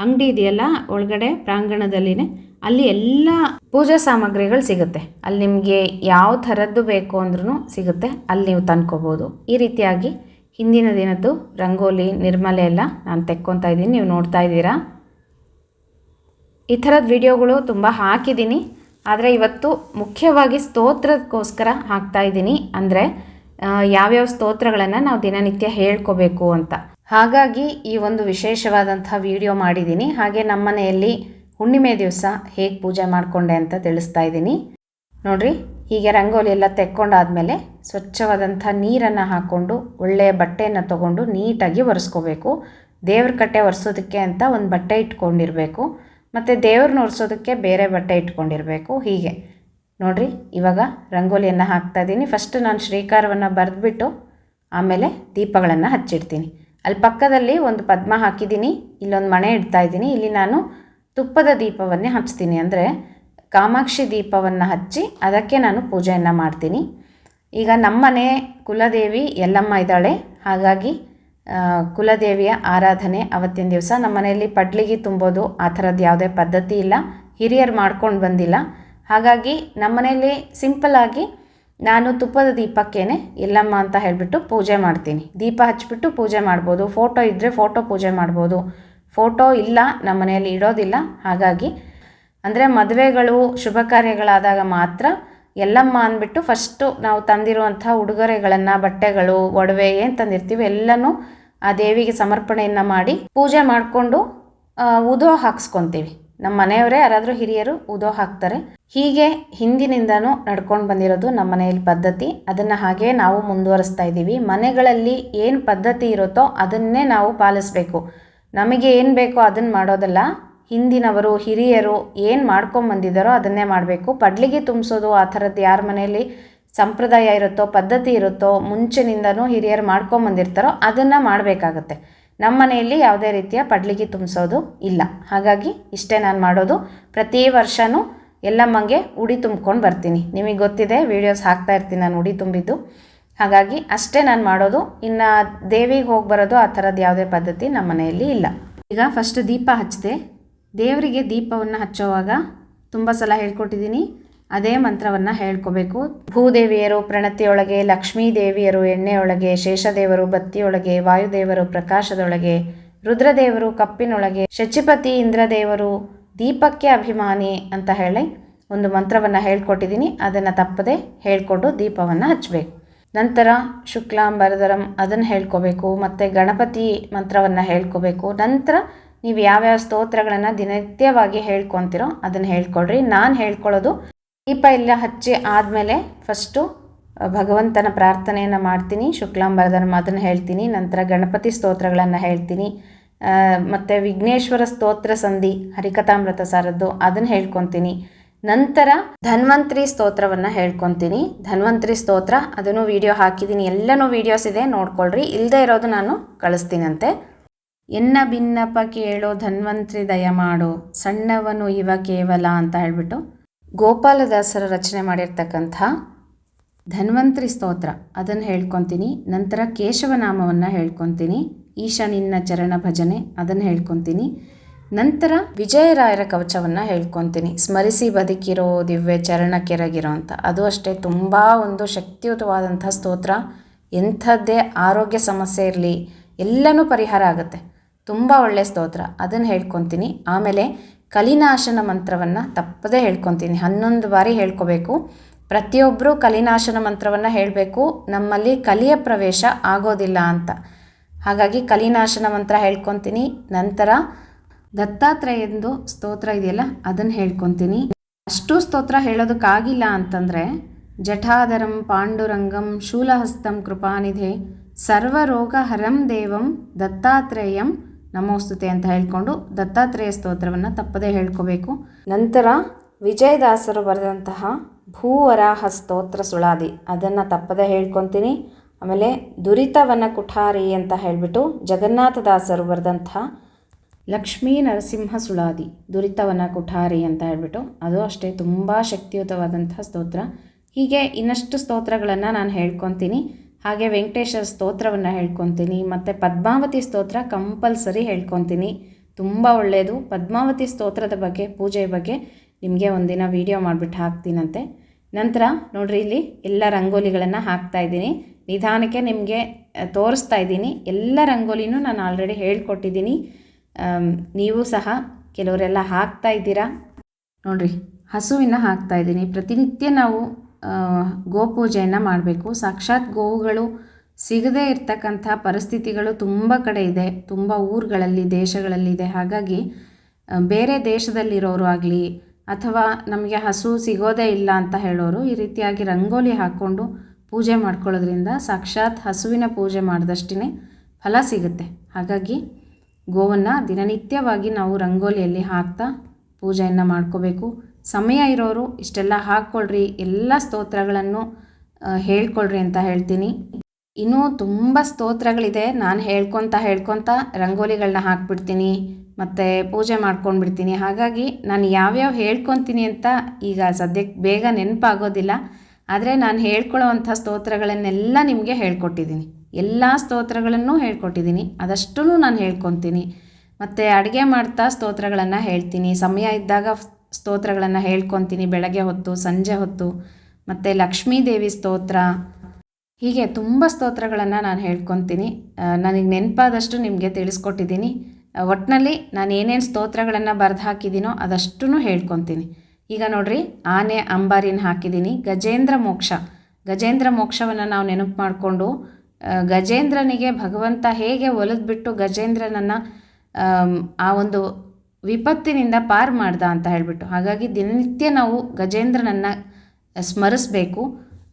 ಅಂಗಡಿ ಇದೆಯಲ್ಲ, ಒಳಗಡೆ ಪ್ರಾಂಗಣದಲ್ಲಿನೇ, ಅಲ್ಲಿ ಎಲ್ಲ ಪೂಜಾ ಸಾಮಗ್ರಿಗಳು ಸಿಗುತ್ತೆ. ಅಲ್ಲಿ ನಿಮಗೆ ಯಾವ ಥರದ್ದು ಬೇಕು ಅಂದ್ರೂ ಸಿಗುತ್ತೆ. ಅಲ್ಲಿ ನೀವು ತಂದ್ಕೋಬೋದು. ಈ ರೀತಿಯಾಗಿ ಹಿಂದಿನ ದಿನದ್ದು ರಂಗೋಲಿ, ನಿರ್ಮಲೆ ಎಲ್ಲ ನಾನು ತೆಕ್ಕೊತಾ ಇದ್ದೀನಿ. ನೀವು ನೋಡ್ತಾ ಇದ್ದೀರಾ? ಈ ಥರದ ವಿಡಿಯೋಗಳು ತುಂಬ ಹಾಕಿದ್ದೀನಿ. ಆದರೆ ಇವತ್ತು ಮುಖ್ಯವಾಗಿ ಸ್ತೋತ್ರಕ್ಕೋಸ್ಕರ ಹಾಕ್ತಾ ಇದ್ದೀನಿ. ಅಂದರೆ ಯಾವ್ಯಾವ ಸ್ತೋತ್ರಗಳನ್ನು ನಾವು ದಿನನಿತ್ಯ ಹೇಳ್ಕೋಬೇಕು ಅಂತ. ಹಾಗಾಗಿ ಈ ಒಂದು ವಿಶೇಷವಾದಂಥ ವಿಡಿಯೋ ಮಾಡಿದ್ದೀನಿ. ಹಾಗೆ ನಮ್ಮ ಮನೆಯಲ್ಲಿ ಹುಣ್ಣಿಮೆ ದಿವಸ ಹೇಗೆ ಪೂಜೆ ಮಾಡಿಕೊಂಡೆ ಅಂತ ತಿಳಿಸ್ತಾ ಇದ್ದೀನಿ. ನೋಡಿರಿ, ಹೀಗೆ ರಂಗೋಲಿ ಎಲ್ಲ ತೆಕ್ಕೊಂಡಾದಮೇಲೆ ಸ್ವಚ್ಛವಾದಂಥ ನೀರನ್ನು ಹಾಕ್ಕೊಂಡು ಒಳ್ಳೆಯ ಬಟ್ಟೆಯನ್ನು ತೊಗೊಂಡು ನೀಟಾಗಿ ಒರೆಸ್ಕೋಬೇಕು. ದೇವ್ರ ಕಟ್ಟೆ ಒರೆಸೋದಕ್ಕೆ ಅಂತ ಒಂದು ಬಟ್ಟೆ ಇಟ್ಕೊಂಡಿರಬೇಕು. ಮತ್ತು ದೇವ್ರನ್ನ ಒರೆಸೋದಕ್ಕೆ ಬೇರೆ ಬಟ್ಟೆ ಇಟ್ಕೊಂಡಿರಬೇಕು. ಹೀಗೆ. ನೋಡ್ರಿ, ಇವಾಗ ರಂಗೋಲಿಯನ್ನು ಹಾಕ್ತಾ ಇದ್ದೀನಿ ಫಸ್ಟ್ ನಾನು ಶ್ರೀಕಾರವನ್ನು ಬರೆದ್ಬಿಟ್ಟು ಆಮೇಲೆ ದೀಪಗಳನ್ನು ಹಚ್ಚಿಡ್ತೀನಿ. ಅಲ್ಲಿ ಪಕ್ಕದಲ್ಲಿ ಒಂದು ಪದ್ಮ ಹಾಕಿದ್ದೀನಿ ಇಲ್ಲೊಂದು ಮಣೆ ಇಡ್ತಾ ಇದ್ದೀನಿ ಇಲ್ಲಿ ನಾನು ತುಪ್ಪದ ದೀಪವನ್ನೇ ಹಚ್ತೀನಿ. ಅಂದರೆ ಕಾಮಾಕ್ಷಿ ದೀಪವನ್ನು ಹಚ್ಚಿ ಅದಕ್ಕೆ ನಾನು ಪೂಜೆಯನ್ನು ಮಾಡ್ತೀನಿ. ಈಗ ನಮ್ಮನೆ ಕುಲದೇವಿ ಎಲ್ಲಮ್ಮ ಇದ್ದಾಳೆ. ಹಾಗಾಗಿ ಕುಲದೇವಿಯ ಆರಾಧನೆ ಅವತ್ತಿನ ದಿವಸ. ನಮ್ಮನೆಯಲ್ಲಿ ಪಡ್ಲಿಗೆ ತುಂಬೋದು, ಆ ಥರದ್ದು ಯಾವುದೇ ಪದ್ಧತಿ ಇಲ್ಲ. ಹಿರಿಯರು ಮಾಡ್ಕೊಂಡು ಬಂದಿಲ್ಲ. ಹಾಗಾಗಿ ನಮ್ಮನೇಲಿ ಸಿಂಪಲ್ಲಾಗಿ ನಾನು ತುಪ್ಪದ ದೀಪಕ್ಕೇನೆ ಎಲ್ಲಮ್ಮ ಅಂತ ಹೇಳಿಬಿಟ್ಟು ಪೂಜೆ ಮಾಡ್ತೀನಿ. ದೀಪ ಹಚ್ಚಿಬಿಟ್ಟು ಪೂಜೆ ಮಾಡ್ಬೋದು. ಫೋಟೋ ಇದ್ದರೆ ಫೋಟೋ ಪೂಜೆ ಮಾಡ್ಬೋದು. ಫೋಟೋ ಇಲ್ಲ, ನಮ್ಮ ಮನೆಯಲ್ಲಿ ಇಡೋದಿಲ್ಲ. ಹಾಗಾಗಿ ಅಂದರೆ ಮದುವೆಗಳು, ಶುಭ ಕಾರ್ಯಗಳಾದಾಗ ಮಾತ್ರ ಎಲ್ಲಮ್ಮ ಅಂದ್ಬಿಟ್ಟು ಫಸ್ಟು ನಾವು ತಂದಿರುವಂಥ ಉಡುಗೊರೆಗಳನ್ನು, ಬಟ್ಟೆಗಳು, ಒಡವೆ ಏನು ತಂದಿರ್ತೀವಿ ಎಲ್ಲನೂ ಆ ದೇವಿಗೆ ಸಮರ್ಪಣೆಯನ್ನು ಮಾಡಿ ಪೂಜೆ ಮಾಡಿಕೊಂಡು ಉದೋ ಹಾಕ್ಸ್ಕೊತೀವಿ. ನಮ್ಮ ಮನೆಯವರೇ ಯಾರಾದರೂ ಹಿರಿಯರು ಉದೋ ಹಾಕ್ತಾರೆ. ಹೀಗೆ ಹಿಂದಿನಿಂದನೂ ನಡ್ಕೊಂಡು ಬಂದಿರೋದು ನಮ್ಮ ಮನೆಯಲ್ಲಿ ಪದ್ಧತಿ. ಅದನ್ನು ಹಾಗೆ ನಾವು ಮುಂದುವರಿಸ್ತಾ ಇದ್ದೀವಿ. ಮನೆಗಳಲ್ಲಿ ಏನು ಪದ್ಧತಿ ಇರುತ್ತೋ ಅದನ್ನೇ ನಾವು ಪಾಲಿಸಬೇಕು. ನಮಗೆ ಏನು ಬೇಕೋ ಅದನ್ನು ಮಾಡೋದಲ್ಲ. ಹಿಂದಿನವರು, ಹಿರಿಯರು ಏನು ಮಾಡ್ಕೊಂಬಂದಿದ್ದಾರೋ ಅದನ್ನೇ ಮಾಡಬೇಕು. ಪಡ್ಲಿಗೆ ತುಂಬಿಸೋದು ಆ ಥರದ್ದು ಯಾರ ಮನೆಯಲ್ಲಿ ಸಂಪ್ರದಾಯ ಇರುತ್ತೋ, ಪದ್ಧತಿ ಇರುತ್ತೋ, ಮುಂಚಿನಿಂದನೂ ಹಿರಿಯರು ಮಾಡ್ಕೊಂಬಂದಿರ್ತಾರೋ ಅದನ್ನು ಮಾಡಬೇಕಾಗತ್ತೆ. ನಮ್ಮ ಮನೆಯಲ್ಲಿ ಯಾವುದೇ ರೀತಿಯ ಪಡ್ಲಿಗೆ ತುಂಬಿಸೋದು ಇಲ್ಲ. ಹಾಗಾಗಿ ಇಷ್ಟೇ ನಾನು ಮಾಡೋದು. ಪ್ರತಿ ವರ್ಷವೂ ಎಲ್ಲಮ್ಮಂಗೆ ಉಡಿ ತುಂಬ್ಕೊಂಡು ಬರ್ತೀನಿ. ನಿಮಗೆ ಗೊತ್ತಿದೆ ವೀಡಿಯೋಸ್ ಹಾಕ್ತಾ ಇರ್ತೀನಿ ನಾನು ಉಡಿ ತುಂಬಿದ್ದು. ಹಾಗಾಗಿ ಅಷ್ಟೇ ನಾನು ಮಾಡೋದು. ಇನ್ನು ದೇವಿಗೆ ಹೋಗಿ ಬರೋದು ಆ ಥರದ್ದು ಯಾವುದೇ ಪದ್ಧತಿ ನಮ್ಮ ಮನೆಯಲ್ಲಿ ಇಲ್ಲ. ಈಗ ಫಸ್ಟ್ ದೀಪ ಹಚ್ಚಿದೆ ದೇವರಿಗೆ ದೀಪವನ್ನು ಹಚ್ಚೋವಾಗ ತುಂಬ ಸಲ ಹೇಳ್ಕೊಟ್ಟಿದ್ದೀನಿ ಅದೇ ಮಂತ್ರವನ್ನು ಹೇಳ್ಕೋಬೇಕು. ಭೂದೇವಿಯರು ಪ್ರಣತಿಯೊಳಗೆ ಲಕ್ಷ್ಮೀ ದೇವಿಯರು ಎಣ್ಣೆಯೊಳಗೆ, ಶೇಷದೇವರು ಬತ್ತಿಯೊಳಗೆ, ವಾಯುದೇವರು ಪ್ರಕಾಶದೊಳಗೆ, ರುದ್ರದೇವರು ಕಪ್ಪಿನೊಳಗೆ, ಶಚಿಪತಿ ಇಂದ್ರದೇವರು ದೀಪಕ್ಕೆ ಅಭಿಮಾನಿ ಅಂತ ಹೇಳಿ ಒಂದು ಮಂತ್ರವನ್ನು ಹೇಳ್ಕೊಟ್ಟಿದ್ದೀನಿ. ಅದನ್ನು ತಪ್ಪದೆ ಹೇಳ್ಕೊಂಡು ದೀಪವನ್ನು ಹಚ್ಚಬೇಕು ನಂತರ ಶುಕ್ಲಾಂಬರದರಂ ಅದನ್ನು ಹೇಳ್ಕೋಬೇಕು. ಮತ್ತು ಗಣಪತಿ ಮಂತ್ರವನ್ನು ಹೇಳ್ಕೋಬೇಕು. ನಂತರ ನೀವು ಯಾವ್ಯಾವ ಸ್ತೋತ್ರಗಳನ್ನು ದಿನನಿತ್ಯವಾಗಿ ಹೇಳ್ಕೊತಿರೋ ಅದನ್ನು ಹೇಳ್ಕೊಡ್ರಿ ನಾನು ಹೇಳ್ಕೊಳ್ಳೋದು ದೀಪ ಎಲ್ಲ ಹಚ್ಚಿ ಆದಮೇಲೆ ಫಸ್ಟು ಭಗವಂತನ ಪ್ರಾರ್ಥನೆಯನ್ನು ಮಾಡ್ತೀನಿ ಶುಕ್ಲಾಂಬರದನ ಅದನ್ನು ಹೇಳ್ತೀನಿ, ನಂತರ ಗಣಪತಿ ಸ್ತೋತ್ರಗಳನ್ನು ಹೇಳ್ತೀನಿ ಮತ್ತು ವಿಘ್ನೇಶ್ವರ ಸ್ತೋತ್ರ ಸಂಧಿ, ಹರಿಕಥಾಮೃತ ಸಾರದ್ದು ಅದನ್ನು ಹೇಳ್ಕೊತೀನಿ. ನಂತರ ಧನ್ವಂತ್ರಿ ಸ್ತೋತ್ರವನ್ನು ಹೇಳ್ಕೊತೀನಿ. ಧನ್ವಂತ್ರಿ ಸ್ತೋತ್ರ, ಅದನ್ನು ವಿಡಿಯೋ ಹಾಕಿದ್ದೀನಿ. ಎಲ್ಲನೂ ವೀಡಿಯೋಸ್ ಇದೆ, ನೋಡ್ಕೊಳ್ರಿ. ಇಲ್ಲದೆ ಇರೋದು ನಾನು ಕಳಿಸ್ತೀನಂತೆ. ಎನ್ನ ಭಿನ್ನಪ ಕೇಳೋ ಧನ್ವಂತ್ರಿ ದಯ ಮಾಡೋ ಸಣ್ಣವನು ಇವ ಕೇವಲ ಅಂತ ಹೇಳ್ಬಿಟ್ಟು ಗೋಪಾಲದಾಸರ ರಚನೆ ಮಾಡಿರ್ತಕ್ಕಂಥ ಧನ್ವಂತ್ರಿ ಸ್ತೋತ್ರ. ಅದನ್ನು ಹೇಳ್ಕೊತೀನಿ. ನಂತರ ಕೇಶವನಾಮವನ್ನು ಹೇಳ್ಕೊತೀನಿ. ಈಶಾ ಚರಣ ಭಜನೆ ಅದನ್ನು ಹೇಳ್ಕೊತೀನಿ. ನಂತರ ವಿಜಯರಾಯರ ಕವಚವನ್ನು ಹೇಳ್ಕೊತೀನಿ. ಸ್ಮರಿಸಿ ಬದುಕಿರೋ ದಿವ್ಯ ಚರಣ ಕೆರಗಿರೋ ಅಂತ. ಅದು ಅಷ್ಟೇ ತುಂಬ ಒಂದು ಶಕ್ತಿಯುತವಾದಂಥ ಸ್ತೋತ್ರ. ಎಂಥದ್ದೇ ಆರೋಗ್ಯ ಸಮಸ್ಯೆ ಇರಲಿ, ಎಲ್ಲನೂ ಪರಿಹಾರ ಆಗುತ್ತೆ. ತುಂಬ ಒಳ್ಳೆಯ ಸ್ತೋತ್ರ. ಅದನ್ನು ಹೇಳ್ಕೊತೀನಿ. ಆಮೇಲೆ ಕಲಿನಾಶನ ಮಂತ್ರವನ್ನು ತಪ್ಪದೇ ಹೇಳ್ಕೊತೀನಿ. ಹನ್ನೊಂದು ಬಾರಿ ಹೇಳ್ಕೋಬೇಕು. ಪ್ರತಿಯೊಬ್ಬರು ಕಲಿನಾಶನ ಮಂತ್ರವನ್ನು ಹೇಳಬೇಕು. ನಮ್ಮಲ್ಲಿ ಕಲಿಯ ಪ್ರವೇಶ ಆಗೋದಿಲ್ಲ ಅಂತ. ಹಾಗಾಗಿ ಕಲಿನಾಶನ ಮಂತ್ರ ಹೇಳ್ಕೊತೀನಿ. ನಂತರ ದತ್ತಾತ್ರೇಯಂದು ಸ್ತೋತ್ರ ಇದೆಯಲ್ಲ, ಅದನ್ನು ಹೇಳ್ಕೊತೀನಿ. ಅಷ್ಟು ಸ್ತೋತ್ರ ಹೇಳೋದಕ್ಕಾಗಿಲ್ಲ ಅಂತಂದರೆ, ಜಠಾಧರಂ ಪಾಂಡುರಂಗಂ ಶೂಲಹಸ್ತಂ ಕೃಪಾನಿಧೆ ಸರ್ವರೋಗ ಹರಂ ದೇವಂ ದತ್ತಾತ್ರೇಯಂ ನಮೋಸ್ತುತೆ ಅಂತ ಹೇಳ್ಕೊಂಡು ದತ್ತಾತ್ರೇಯ ಸ್ತೋತ್ರವನ್ನು ತಪ್ಪದೇ ಹೇಳ್ಕೋಬೇಕು. ನಂತರ ವಿಜಯದಾಸರು ಬರೆದಂತಹ ಭೂವರಾಹ ಸ್ತೋತ್ರ ಸುಳಾದಿ. ಅದನ್ನು ತಪ್ಪದೇ ಹೇಳ್ಕೊತೀನಿ. ಆಮೇಲೆ ದುರಿತವನ ಕುಠಾರಿ ಅಂತ ಹೇಳಿಬಿಟ್ಟು ಜಗನ್ನಾಥದಾಸರು ಬರೆದಂತಹ ಲಕ್ಷ್ಮೀ ನರಸಿಂಹ ಸುಳಾದಿ, ದುರಿತವನ ಕುಠಾರಿ ಅಂತ ಹೇಳ್ಬಿಟ್ಟು ಅದು ಅಷ್ಟೇ ತುಂಬ ಶಕ್ತಿಯುತವಾದಂತಹ ಸ್ತೋತ್ರ. ಹೀಗೆ ಇನ್ನಷ್ಟು ಸ್ತೋತ್ರಗಳನ್ನು ನಾನು ಹೇಳ್ಕೊತೀನಿ. ಹಾಗೆ ವೆಂಕಟೇಶ್ವರ ಸ್ತೋತ್ರವನ್ನು ಹೇಳ್ಕೊತೀನಿ, ಮತ್ತು ಪದ್ಮಾವತಿ ಸ್ತೋತ್ರ ಕಂಪಲ್ಸರಿ ಹೇಳ್ಕೊತೀನಿ. ತುಂಬ ಒಳ್ಳೆಯದು ಪದ್ಮಾವತಿ ಸ್ತೋತ್ರದ ಬಗ್ಗೆ, ಪೂಜೆ ಬಗ್ಗೆ ನಿಮಗೆ ಒಂದಿನ ವೀಡಿಯೋ ಮಾಡಿಬಿಟ್ಟು ಹಾಕ್ತೀನಂತೆ. ನಂತರ ನೋಡಿರಿ, ಇಲ್ಲಿ ಎಲ್ಲ ರಂಗೋಲಿಗಳನ್ನು ಹಾಕ್ತಾ ಇದ್ದೀನಿ. ನಿಧಾನಕ್ಕೆ ನಿಮಗೆ ತೋರಿಸ್ತಾ ಇದ್ದೀನಿ. ಎಲ್ಲ ರಂಗೋಲಿನೂ ನಾನು ಆಲ್ರೆಡಿ ಹೇಳ್ಕೊಟ್ಟಿದ್ದೀನಿ. ನೀವು ಸಹ ಕೆಲವರೆಲ್ಲ ಹಾಕ್ತಾ ಇದ್ದೀರಾ? ನೋಡಿರಿ, ಹಸುವಿನ ಹಾಕ್ತಾ ಇದ್ದೀನಿ. ಪ್ರತಿನಿತ್ಯ ನಾವು ಗೋಪೂಜೆಯನ್ನು ಮಾಡಬೇಕು. ಸಾಕ್ಷಾತ್ ಗೋವುಗಳು ಸಿಗದೇ ಇರತಕ್ಕಂಥ ಪರಿಸ್ಥಿತಿಗಳು ತುಂಬ ಕಡೆ ಇದೆ. ತುಂಬ ಊರುಗಳಲ್ಲಿ ದೇಶಗಳಲ್ಲಿದೆ ಹಾಗಾಗಿ ಬೇರೆ ದೇಶದಲ್ಲಿರೋರು ಆಗಲಿ ಅಥವಾ ನಮಗೆ ಹಸು ಸಿಗೋದೇ ಇಲ್ಲ ಅಂತ ಹೇಳೋರು ಈ ರೀತಿಯಾಗಿ ರಂಗೋಲಿ ಹಾಕ್ಕೊಂಡು ಪೂಜೆ ಮಾಡ್ಕೊಳ್ಳೋದ್ರಿಂದ ಸಾಕ್ಷಾತ್ ಹಸುವಿನ ಪೂಜೆ ಮಾಡಿದಷ್ಟೇ ಫಲ ಸಿಗುತ್ತೆ. ಹಾಗಾಗಿ, ಗೋವನ್ನು ದಿನನಿತ್ಯವಾಗಿ ನಾವು ರಂಗೋಲಿಯಲ್ಲಿ ಹಾಕ್ತಾ ಪೂಜೆಯನ್ನು ಮಾಡ್ಕೋಬೇಕು. ಸಮಯ ಇರೋರು ಇಷ್ಟೆಲ್ಲ ಹಾಕ್ಕೊಳ್ರಿ, ಎಲ್ಲ ಸ್ತೋತ್ರಗಳನ್ನು ಹೇಳ್ಕೊಳ್ರಿ ಅಂತ ಹೇಳ್ತೀನಿ. ಇನ್ನೂ ತುಂಬ ಸ್ತೋತ್ರಗಳಿದೆ. ನಾನು ಹೇಳ್ಕೊತ ಹೇಳ್ಕೊತ ರಂಗೋಲಿಗಳನ್ನ ಹಾಕ್ಬಿಡ್ತೀನಿ, ಮತ್ತು ಪೂಜೆ ಮಾಡ್ಕೊಂಡ್ಬಿಡ್ತೀನಿ. ಹಾಗಾಗಿ ನಾನು ಯಾವ್ಯಾವ ಹೇಳ್ಕೊತೀನಿ ಅಂತ ಈಗ ಸದ್ಯಕ್ಕೆ ಬೇಗ ನೆನಪಾಗೋದಿಲ್ಲ. ಆದರೆ ನಾನು ಹೇಳ್ಕೊಳ್ಳೋವಂಥ ಸ್ತೋತ್ರಗಳನ್ನೆಲ್ಲ ನಿಮಗೆ ಹೇಳ್ಕೊಟ್ಟಿದ್ದೀನಿ. ಎಲ್ಲ ಸ್ತೋತ್ರಗಳನ್ನು ಹೇಳ್ಕೊಟ್ಟಿದ್ದೀನಿ. ಅದಷ್ಟೂ ನಾನು ಹೇಳ್ಕೊತೀನಿ. ಮತ್ತು ಅಡುಗೆ ಮಾಡ್ತಾ ಸ್ತೋತ್ರಗಳನ್ನು ಹೇಳ್ತೀನಿ. ಸಮಯ ಇದ್ದಾಗ ಸ್ತೋತ್ರಗಳನ್ನು ಹೇಳ್ಕೊತೀನಿ. ಬೆಳಗ್ಗೆ ಹೊತ್ತು, ಸಂಜೆ ಹೊತ್ತು, ಮತ್ತು ಲಕ್ಷ್ಮೀದೇವಿ ಸ್ತೋತ್ರ. ಹೀಗೆ ತುಂಬ ಸ್ತೋತ್ರಗಳನ್ನು ನಾನು ಹೇಳ್ಕೊತೀನಿ. ನನಗೆ ನೆನಪಾದಷ್ಟು ನಿಮಗೆ ತಿಳಿಸ್ಕೊಟ್ಟಿದ್ದೀನಿ. ಒಟ್ಟಿನಲ್ಲಿ ನಾನು ಏನೇನು ಸ್ತೋತ್ರಗಳನ್ನು ಬರೆದು ಹಾಕಿದ್ದೀನೋ ಅದಷ್ಟೂ ಹೇಳ್ಕೊತೀನಿ. ಈಗ ನೋಡ್ರಿ, ಆನೆ ಅಂಬಾರಿನ ಹಾಕಿದ್ದೀನಿ ಗಜೇಂದ್ರ ಮೋಕ್ಷ. ಗಜೇಂದ್ರ ಮೋಕ್ಷವನ್ನು ನಾವು ನೆನಪು ಮಾಡಿಕೊಂಡು ಗಜೇಂದ್ರನಿಗೆ ಭಗವಂತ ಹೇಗೆ ಒಲಿದ್ಬಿಟ್ಟು ಗಜೇಂದ್ರನನ್ನು ಆ ಒಂದು ವಿಪತ್ತಿನಿಂದ ಪಾರು ಮಾಡ್ದ ಅಂತ ಹೇಳಿಬಿಟ್ಟು. ಹಾಗಾಗಿ ದಿನನಿತ್ಯ ನಾವು ಗಜೇಂದ್ರನನ್ನು ಸ್ಮರಿಸಬೇಕು.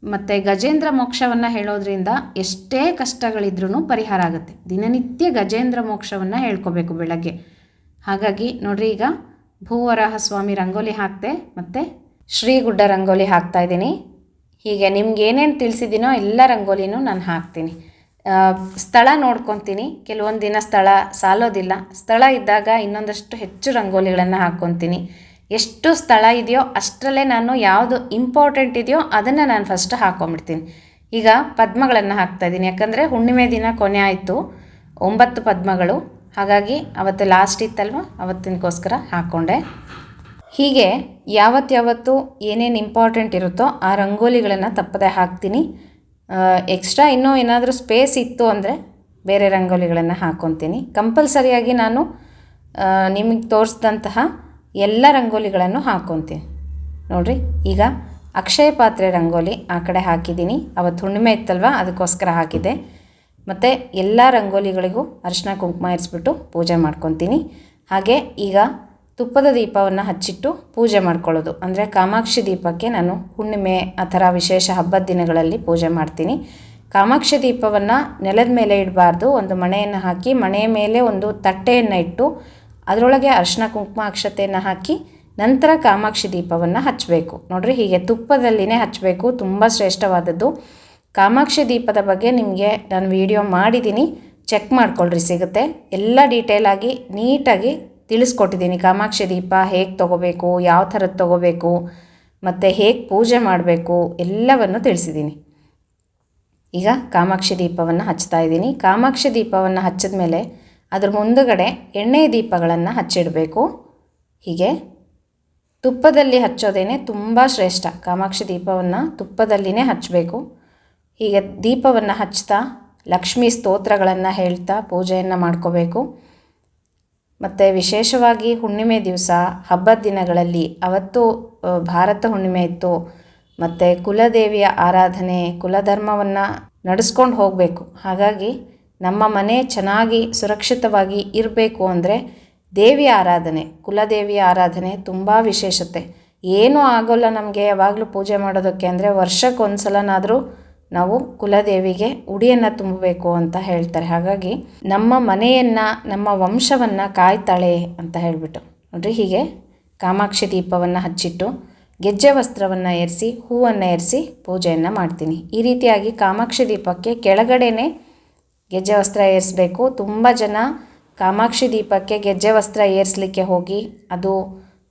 ಮತ್ತು ಗಜೇಂದ್ರ ಮೋಕ್ಷವನ್ನು ಹೇಳೋದ್ರಿಂದ ಎಷ್ಟೇ ಕಷ್ಟಗಳಿದ್ರೂ ಪರಿಹಾರ ಆಗುತ್ತೆ. ದಿನನಿತ್ಯ ಗಜೇಂದ್ರ ಮೋಕ್ಷವನ್ನು ಹೇಳ್ಕೋಬೇಕು ಬೆಳಗ್ಗೆ. ಹಾಗಾಗಿ ನೋಡ್ರಿ ಈಗ ಭೂವರಾಹ ಸ್ವಾಮಿ ರಂಗೋಲಿ ಹಾಕ್ತೆ, ಮತ್ತು ಶ್ರೀಗುಡ್ಡ ರಂಗೋಲಿ ಹಾಕ್ತಾ ಇದ್ದೀನಿ. ಹೀಗೆ ನಿಮ್ಗೆ ಏನೇನು ತಿಳಿಸಿದ್ದೀನೋ ಎಲ್ಲ ರಂಗೋಲಿನೂ ನಾನು ಹಾಕ್ತೀನಿ. ಸ್ಥಳ ನೋಡ್ಕೊತೀನಿ. ಕೆಲವೊಂದು ದಿನ ಸ್ಥಳ ಸಾಲೋದಿಲ್ಲ. ಸ್ಥಳ ಇದ್ದಾಗ ಇನ್ನೊಂದಷ್ಟು ಹೆಚ್ಚು ರಂಗೋಲಿಗಳನ್ನು ಹಾಕ್ಕೊತೀನಿ ಎಷ್ಟು ಸ್ಥಳ ಇದೆಯೋ ಅಷ್ಟರಲ್ಲೇ ನಾನು ಯಾವುದು ಇಂಪಾರ್ಟೆಂಟ್ ಇದೆಯೋ ಅದನ್ನು ನಾನು ಫಸ್ಟ್ ಹಾಕ್ಕೊಂಬಿಡ್ತೀನಿ ಈಗ ಪದ್ಮಗಳನ್ನು ಹಾಕ್ತಾಯಿದ್ದೀನಿ ಯಾಕಂದರೆ ಹುಣ್ಣಿಮೆ ದಿನ ಕೊನೆ ಆಯಿತು. ಒಂಬತ್ತು ಪದ್ಮಗಳು. ಹಾಗಾಗಿ ಅವತ್ತು ಲಾಸ್ಟ್ ಇತ್ತಲ್ವ? ಅವತ್ತಿನಗೋಸ್ಕರ ಹಾಕ್ಕೊಂಡೆ ಹೀಗೆ ಯಾವತ್ತು ಏನೇನು ಇಂಪಾರ್ಟೆಂಟ್ ಇರುತ್ತೋ ಆ ರಂಗೋಲಿಗಳನ್ನು ತಪ್ಪದೆ ಹಾಕ್ತೀನಿ. ಎಕ್ಸ್ಟ್ರಾ ಇನ್ನೂ ಏನಾದರೂ ಸ್ಪೇಸ್ ಇತ್ತು ಅಂದರೆ ಬೇರೆ ರಂಗೋಲಿಗಳನ್ನು ಹಾಕ್ಕೊತೀನಿ ಕಂಪಲ್ಸರಿಯಾಗಿ ನಾನು ನಿಮಗೆ ತೋರಿಸಿದಂತಹ ಎಲ್ಲ ರಂಗೋಲಿಗಳನ್ನು ಹಾಕ್ಕೊತೀನಿ ನೋಡಿರಿ, ಈಗ ಅಕ್ಷಯ ಪಾತ್ರೆ ರಂಗೋಲಿ ಆ ಕಡೆ ಹಾಕಿದ್ದೀನಿ. ಅವತ್ತು ಹುಣ್ಣಿಮೆ ಇತ್ತಲ್ವ, ಅದಕ್ಕೋಸ್ಕರ ಹಾಕಿದ್ದೆ. ಮತ್ತು ಎಲ್ಲ ರಂಗೋಲಿಗಳಿಗೂ ಅರಿಶಿನ ಕುಂಕುಮ ಇರಿಸ್ಬಿಟ್ಟು ಪೂಜೆ ಮಾಡ್ಕೊತೀನಿ. ಹಾಗೆ ಈಗ ತುಪ್ಪದ ದೀಪವನ್ನು ಹಚ್ಚಿಟ್ಟು ಪೂಜೆ ಮಾಡ್ಕೊಳ್ಳೋದು. ಅಂದರೆ ಕಾಮಾಕ್ಷಿ ದೀಪಕ್ಕೆ ನಾನು ಹುಣ್ಣಿಮೆ ಆ ಥರ ವಿಶೇಷ ಹಬ್ಬದ ದಿನಗಳಲ್ಲಿ ಪೂಜೆ ಮಾಡ್ತೀನಿ. ಕಾಮಾಕ್ಷಿ ದೀಪವನ್ನು ನೆಲದ ಮೇಲೆ ಇಡಬಾರ್ದು. ಒಂದು ಮಣೆಯನ್ನು ಹಾಕಿ ಮಣೆಯ ಮೇಲೆ ಒಂದು ತಟ್ಟೆಯನ್ನು ಇಟ್ಟು ಅದರೊಳಗೆ ಅರಿಶಿನ ಕುಂಕುಮ ಅಕ್ಷತೆಯನ್ನು ಹಾಕಿ ನಂತರ ಕಾಮಾಕ್ಷಿ ದೀಪವನ್ನು ಹಚ್ಚಬೇಕು ನೋಡಿರಿ ಹೀಗೆ ತುಪ್ಪದಲ್ಲಿನೇ ಹಚ್ಚಬೇಕು ತುಂಬ ಶ್ರೇಷ್ಠವಾದದ್ದು. ಕಾಮಾಕ್ಷಿ ದೀಪದ ಬಗ್ಗೆ ನಿಮಗೆ ನಾನು ವಿಡಿಯೋ ಮಾಡಿದ್ದೀನಿ ಚೆಕ್ ಮಾಡ್ಕೊಳ್ರಿ ಸಿಗುತ್ತೆ. ಎಲ್ಲ ಡೀಟೇಲಾಗಿ ನೀಟಾಗಿ ತಿಳಿಸ್ಕೊಟ್ಟಿದ್ದೀನಿ. ಕಾಮಾಕ್ಷಿ ದೀಪ ಹೇಗೆ ತೊಗೋಬೇಕು, ಯಾವ ಥರದ್ದು ತೊಗೋಬೇಕು, ಮತ್ತು ಹೇಗೆ ಪೂಜೆ ಮಾಡಬೇಕು, ಎಲ್ಲವನ್ನು ತಿಳಿಸಿದ್ದೀನಿ. ಈಗ ಕಾಮಾಕ್ಷಿ ದೀಪವನ್ನು ಹಚ್ತಾ ಇದ್ದೀನಿ. ಕಾಮಾಕ್ಷಿ ದೀಪವನ್ನು ಹಚ್ಚಿದ ಮೇಲೆ ಅದ್ರ ಮುಂದುಗಡೆ ಎಣ್ಣೆ ದೀಪಗಳನ್ನು ಹಚ್ಚಿಡಬೇಕು. ಹೀಗೆ ತುಪ್ಪದಲ್ಲಿ ಹಚ್ಚೋದೇನೆ ತುಂಬ ಶ್ರೇಷ್ಠ. ಕಾಮಾಕ್ಷಿ ದೀಪವನ್ನು ತುಪ್ಪದಲ್ಲಿನೇ ಹಚ್ಚಬೇಕು ಹೀಗೆ ದೀಪವನ್ನು ಹಚ್ತಾ ಲಕ್ಷ್ಮೀ ಸ್ತೋತ್ರಗಳನ್ನು ಹೇಳ್ತಾ ಪೂಜೆಯನ್ನು ಮಾಡ್ಕೋಬೇಕು. ಮತ್ತು ವಿಶೇಷವಾಗಿ ಹುಣ್ಣಿಮೆ ದಿವಸ ಹಬ್ಬದ ದಿನಗಳಲ್ಲಿ ಅವತ್ತು ಭಾರತ ಹುಣ್ಣಿಮೆ ಇತ್ತು. ಮತ್ತು ಕುಲದೇವಿಯ ಆರಾಧನೆ, ಕುಲಧರ್ಮವನ್ನು ನಡೆಸ್ಕೊಂಡು ಹೋಗಬೇಕು. ಹಾಗಾಗಿ ನಮ್ಮ ಮನೆ ಚೆನ್ನಾಗಿ ಸುರಕ್ಷಿತವಾಗಿ ಇರಬೇಕು ಅಂದರೆ ದೇವಿಯ ಆರಾಧನೆ, ಕುಲದೇವಿಯ ಆರಾಧನೆ ತುಂಬ ವಿಶೇಷತೆ. ಏನೂ ಆಗೋಲ್ಲ ನಮಗೆ ಯಾವಾಗಲೂ ಪೂಜೆ ಮಾಡೋದಕ್ಕೆ ಅಂದರೆ ವರ್ಷಕ್ಕೆ ಒಂದು ಸಲನಾದರೂ ನಾವು ಕುಲದೇವಿಗೆ ಉಡಿಯನ್ನು ತುಂಬಬೇಕು ಅಂತ ಹೇಳ್ತಾರೆ. ಹಾಗಾಗಿ ನಮ್ಮ ಮನೆಯನ್ನು, ನಮ್ಮ ವಂಶವನ್ನು ಕಾಯ್ತಾಳೆ ಅಂತ ಹೇಳಿಬಿಟ್ಟು. ನೋಡ್ರಿ ಹೀಗೆ ಕಾಮಾಕ್ಷಿ ದೀಪವನ್ನು ಹಚ್ಚಿಟ್ಟು ಗೆಜ್ಜೆ ವಸ್ತ್ರವನ್ನು ಏರಿಸಿ, ಹೂವನ್ನು ಏರಿಸಿ ಪೂಜೆಯನ್ನು ಮಾಡ್ತೀನಿ. ಈ ರೀತಿಯಾಗಿ ಕಾಮಾಕ್ಷಿ ದೀಪಕ್ಕೆ ಕೆಳಗಡೆನೇ ಗೆಜ್ಜೆ ವಸ್ತ್ರ ಏರಿಸಬೇಕು. ತುಂಬ ಜನ ಕಾಮಾಕ್ಷಿ ದೀಪಕ್ಕೆ ಗೆಜ್ಜೆ ವಸ್ತ್ರ ಏರಿಸಲಿಕ್ಕೆ ಹೋಗಿ ಅದು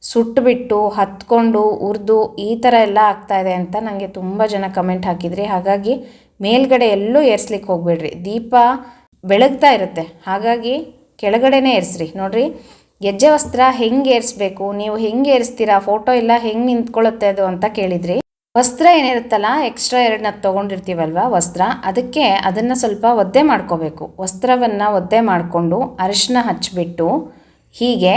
ಸುಟ್ಟುಬಿಟ್ಟು ಹತ್ಕೊಂಡು, ಉರಿದು ಈ ಥರ ಎಲ್ಲ ಆಗ್ತಾಯಿದೆ ಅಂತ ನನಗೆ ತುಂಬ ಜನ ಕಮೆಂಟ್ ಹಾಕಿದ್ರಿ. ಹಾಗಾಗಿ ಮೇಲ್ಗಡೆ ಎಲ್ಲೂ ಏರ್ಸ್ಲಿಕ್ಕೆ ಹೋಗ್ಬೇಡ್ರಿ. ದೀಪ ಬೆಳಗ್ತಾ ಇರುತ್ತೆ. ಹಾಗಾಗಿ ಕೆಳಗಡೆನೇ ಏರಿಸ್ರಿ. ನೋಡ್ರಿ, ಗೆಜ್ಜೆ ವಸ್ತ್ರ ಹೆಂಗೆ ಏರಿಸ್ಬೇಕು, ನೀವು ಹೆಂಗೆ ಏರಿಸ್ತೀರಾ, ಫೋಟೋ ಎಲ್ಲ ಹೆಂಗೆ ನಿಂತ್ಕೊಳ್ಳುತ್ತೆ ಅದು ಅಂತ ಕೇಳಿದ್ರಿ. ವಸ್ತ್ರ ಏನಿರುತ್ತಲ್ಲ, ಎಕ್ಸ್ಟ್ರಾ ಎರಡನ್ನ ತೊಗೊಂಡಿರ್ತೀವಲ್ವ ವಸ್ತ್ರ? ಅದಕ್ಕೆ ಅದನ್ನು ಸ್ವಲ್ಪ ಒದ್ದೆ ಮಾಡ್ಕೋಬೇಕು. ವಸ್ತ್ರವನ್ನು ಒದ್ದೆ ಮಾಡಿಕೊಂಡು ಅರಿಶಿನ ಹಚ್ಚಿಬಿಟ್ಟು ಹೀಗೆ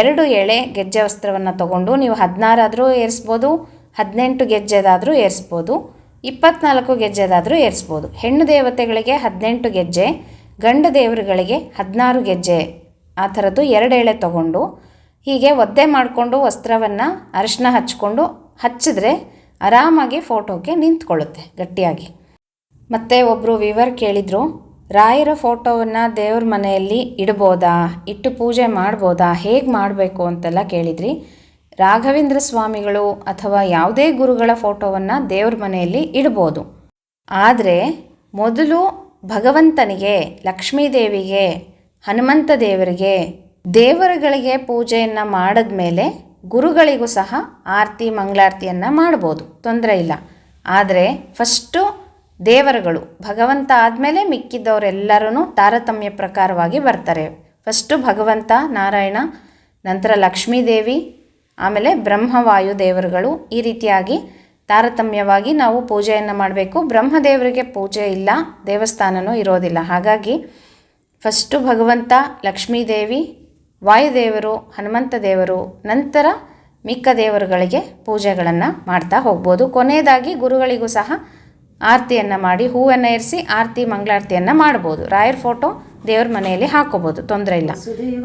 ಎರಡು ಎಳೆ ಗೆಜ್ಜೆ ವಸ್ತ್ರವನ್ನು ತಗೊಂಡು ನೀವು ಹದಿನಾರಾದರೂ ಏರಿಸ್ಬೋದು, ಹದಿನೆಂಟು ಗೆಜ್ಜೆದಾದರೂ ಏರಿಸ್ಬೋದು, ಇಪ್ಪತ್ನಾಲ್ಕು ಗೆಜ್ಜೆದಾದರೂ ಏರಿಸ್ಬೋದು. ಹೆಣ್ಣು ದೇವತೆಗಳಿಗೆ ಹದಿನೆಂಟು ಗೆಜ್ಜೆ, ಗಂಡು ದೇವರುಗಳಿಗೆ ಹದಿನಾರು ಗೆಜ್ಜೆ ಆ ಥರದ್ದು ಎರಡು ಎಳೆ ತಗೊಂಡು ಹೀಗೆ ಒದ್ದೆ ಮಾಡಿಕೊಂಡು ವಸ್ತ್ರವನ್ನು ಅರಿಶಿನ ಹಚ್ಕೊಂಡು ಹಚ್ಚಿದ್ರೆ ಆರಾಮಾಗಿ ಫೋಟೋಗೆ ನಿಂತ್ಕೊಳ್ಳುತ್ತೆ ಗಟ್ಟಿಯಾಗಿ. ಮತ್ತು ಒಬ್ಬರು ವಿವರ್ ಕೇಳಿದರು ರಾಯರ ಫೋಟೋವನ್ನು ದೇವ್ರ ಮನೆಯಲ್ಲಿ ಇಡ್ಬೋದಾ? ಇಟ್ಟು ಪೂಜೆ ಮಾಡ್ಬೋದಾ? ಹೇಗೆ ಮಾಡಬೇಕು ಅಂತೆಲ್ಲ ಕೇಳಿದ್ರಿ. ರಾಘವೇಂದ್ರ ಸ್ವಾಮಿಗಳು ಅಥವಾ ಯಾವುದೇ ಗುರುಗಳ ಫೋಟೋವನ್ನು ದೇವ್ರ ಮನೆಯಲ್ಲಿ ಇಡ್ಬೋದು. ಆದರೆ ಮೊದಲು ಭಗವಂತನಿಗೆ, ಲಕ್ಷ್ಮೀದೇವಿಗೆ, ಹನುಮಂತ ದೇವರಿಗೆ, ದೇವರುಗಳಿಗೆ ಪೂಜೆಯನ್ನು ಮಾಡಿದ ಮೇಲೆ ಗುರುಗಳಿಗೂ ಸಹ ಆರತಿ, ಮಂಗಳಾರತಿಯನ್ನು ಮಾಡ್ಬೋದು. ತೊಂದರೆ ಇಲ್ಲ. ಆದರೆ ಫಸ್ಟು ದೇವರುಗಳು, ಭಗವಂತ ಆದಮೇಲೆ ಮಿಕ್ಕಿದ್ದವರೆಲ್ಲರೂ ತಾರತಮ್ಯ ಪ್ರಕಾರವಾಗಿ ಬರ್ತಾರೆ. ಫಸ್ಟು ಭಗವಂತ, ನಾರಾಯಣ, ನಂತರ ಲಕ್ಷ್ಮೀದೇವಿ, ಆಮೇಲೆ ಬ್ರಹ್ಮವಾಯು ದೇವರುಗಳು ಈ ರೀತಿಯಾಗಿ ತಾರತಮ್ಯವಾಗಿ ನಾವು ಪೂಜೆಯನ್ನು ಮಾಡಬೇಕು. ಬ್ರಹ್ಮದೇವರಿಗೆ ಪೂಜೆ ಇಲ್ಲ, ದೇವಸ್ಥಾನನೂ ಇರೋದಿಲ್ಲ. ಹಾಗಾಗಿ ಫಸ್ಟು ಭಗವಂತ, ಲಕ್ಷ್ಮೀದೇವಿ, ವಾಯುದೇವರು, ಹನುಮಂತ ದೇವರು, ನಂತರ ಮಿಕ್ಕ ದೇವರುಗಳಿಗೆ ಪೂಜೆಗಳನ್ನು ಮಾಡ್ತಾ ಹೋಗ್ಬೋದು. ಕೊನೆಯದಾಗಿ ಗುರುಗಳಿಗೂ ಸಹ ಆರತಿಯನ್ನು ಮಾಡಿ ಹೂವನ್ನು ಇರಿಸಿ ಆರತಿ ಮಂಗಳಾರತಿಯನ್ನು ಮಾಡ್ಬೋದು. ರಾಯರ್ ಫೋಟೋ ದೇವ್ರ ಮನೆಯಲ್ಲಿ ಹಾಕೋಬೋದು, ತೊಂದರೆ ಇಲ್ಲ.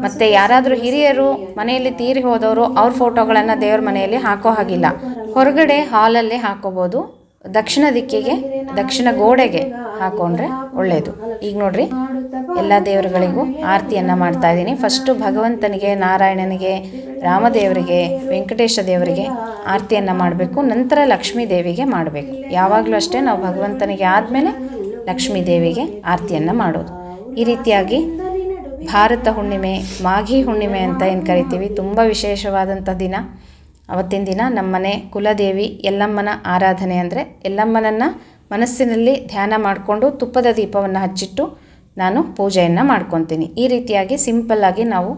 ಮತ್ತು ಯಾರಾದರೂ ಹಿರಿಯರು ಮನೆಯಲ್ಲಿ ತೀರಿ ಹೋದವರು ಅವ್ರ ಫೋಟೋಗಳನ್ನು ದೇವ್ರ ಮನೆಯಲ್ಲಿ ಹಾಕೋ ಹಾಗಿಲ್ಲ. ಹೊರಗಡೆ ಹಾಲಲ್ಲೇ ಹಾಕೋಬೋದು. ದಕ್ಷಿಣ ದಿಕ್ಕಿಗೆ, ದಕ್ಷಿಣ ಗೋಡೆಗೆ ಹಾಕೊಂಡ್ರೆ ಒಳ್ಳೆಯದು ಈಗ ನೋಡ್ರಿ, ಎಲ್ಲ ದೇವರುಗಳಿಗೂ ಆರತಿಯನ್ನು ಮಾಡ್ತಾ ಇದ್ದೀನಿ. ಫಸ್ಟು ಭಗವಂತನಿಗೆ, ನಾರಾಯಣನಿಗೆ, ರಾಮದೇವರಿಗೆ, ವೆಂಕಟೇಶ ದೇವರಿಗೆ ಆರತಿಯನ್ನು ಮಾಡಬೇಕು. ನಂತರ ಲಕ್ಷ್ಮೀ ದೇವಿಗೆ ಮಾಡಬೇಕು. ಯಾವಾಗಲೂ ಅಷ್ಟೇ ನಾವು ಭಗವಂತನಿಗೆ ಆದಮೇಲೆ ಲಕ್ಷ್ಮೀ ದೇವಿಗೆ ಆರತಿಯನ್ನು ಮಾಡೋದು. ಈ ರೀತಿಯಾಗಿ ಭಾರತ ಹುಣ್ಣಿಮೆ, ಮಾಘಿ ಹುಣ್ಣಿಮೆ ಅಂತ ಏನು ಕರಿತೀವಿ? ತುಂಬ ವಿಶೇಷವಾದಂಥ ದಿನ. ಅವತ್ತಿನ ದಿನ ನಮ್ಮನೆ ಕುಲದೇವಿ ಎಲ್ಲಮ್ಮನ ಆರಾಧನೆ ಅಂದರೆ ಎಲ್ಲಮ್ಮನನ್ನು ಮನಸ್ಸಿನಲ್ಲಿ ಧ್ಯಾನ ಮಾಡಿಕೊಂಡು ತುಪ್ಪದ ದೀಪವನ್ನು ಹಚ್ಚಿಟ್ಟು ನಾನು ಪೂಜೆಯನ್ನು ಮಾಡ್ಕೊತೀನಿ. ಈ ರೀತಿಯಾಗಿ ಸಿಂಪಲ್ಲಾಗಿ ನಾವು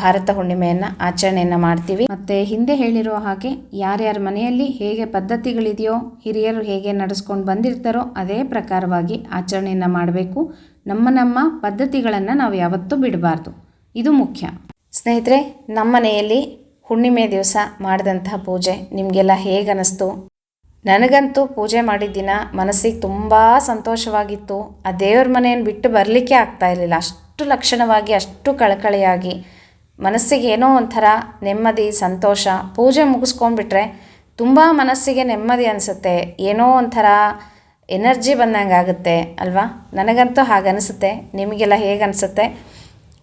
ಭಾರತ ಹುಣ್ಣಿಮೆಯನ್ನು ಆಚರಣೆಯನ್ನು ಮಾಡ್ತೀವಿ. ಮತ್ತು ಹಿಂದೆ ಹೇಳಿರೋ ಹಾಗೆ ಯಾರ್ಯಾರ ಮನೆಯಲ್ಲಿ ಹೇಗೆ ಪದ್ಧತಿಗಳಿದೆಯೋ ಹಿರಿಯರು ಹೇಗೆ ನಡೆಸ್ಕೊಂಡು ಬಂದಿರ್ತಾರೋ ಅದೇ ಪ್ರಕಾರವಾಗಿ ಆಚರಣೆಯನ್ನು ಮಾಡಬೇಕು. ನಮ್ಮ ನಮ್ಮ ಪದ್ಧತಿಗಳನ್ನು ನಾವು ಯಾವತ್ತೂ ಬಿಡಬಾರ್ದು. ಇದು ಮುಖ್ಯ. ಸ್ನೇಹಿತರೆ, ನಮ್ಮ ಮನೆಯಲ್ಲಿ ಹುಣ್ಣಿಮೆ ದಿವಸ ಮಾಡಿದಂತಹ ಪೂಜೆ. ನಿಮಗೆಲ್ಲ ಹೇಗೆ ಅನ್ನಿಸ್ತು ನನಗಂತೂ ಪೂಜೆ ಮಾಡಿದ ದಿನ ಮನಸ್ಸಿಗೆ ತುಂಬ ಸಂತೋಷವಾಗಿತ್ತು. ಆ ದೇವ್ರ ಮನೆಯನ್ನು ಬಿಟ್ಟು ಬರಲಿಕ್ಕೆ ಆಗ್ತಾ ಇರಲಿಲ್ಲ. ಅಷ್ಟು ಲಕ್ಷಣವಾಗಿ, ಅಷ್ಟು ಕಳಕಳಿಯಾಗಿ. ಮನಸ್ಸಿಗೆ ಏನೋ ಒಂಥರ ನೆಮ್ಮದಿ, ಸಂತೋಷ. ಪೂಜೆ ಮುಗಿಸ್ಕೊಂಡ್ಬಿಟ್ರೆ ತುಂಬ ಮನಸ್ಸಿಗೆ ನೆಮ್ಮದಿ ಅನಿಸುತ್ತೆ. ಏನೋ ಒಂಥರ ಎನರ್ಜಿ ಬಂದಂಗೆ ಆಗುತ್ತೆ, ಅಲ್ವಾ? ನನಗಂತೂ ಹಾಗೆ ಅನಿಸುತ್ತೆ ನಿಮಗೆಲ್ಲ ಹೇಗೆ ಅನಿಸುತ್ತೆ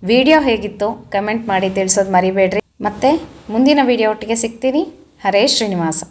ವಿಡಿಯೋ ಹೇಗಿತ್ತು? ಕಮೆಂಟ್ ಮಾಡಿ ತಿಳಿಸೋದು ಮರಿಬೇಡ್ರಿ. ಮತ್ತು ಮುಂದಿನ ವಿಡಿಯೋ ಒಟ್ಟಿಗೆ ಸಿಗ್ತೀನಿ. ಹರೇ ಶ್ರೀನಿವಾಸ.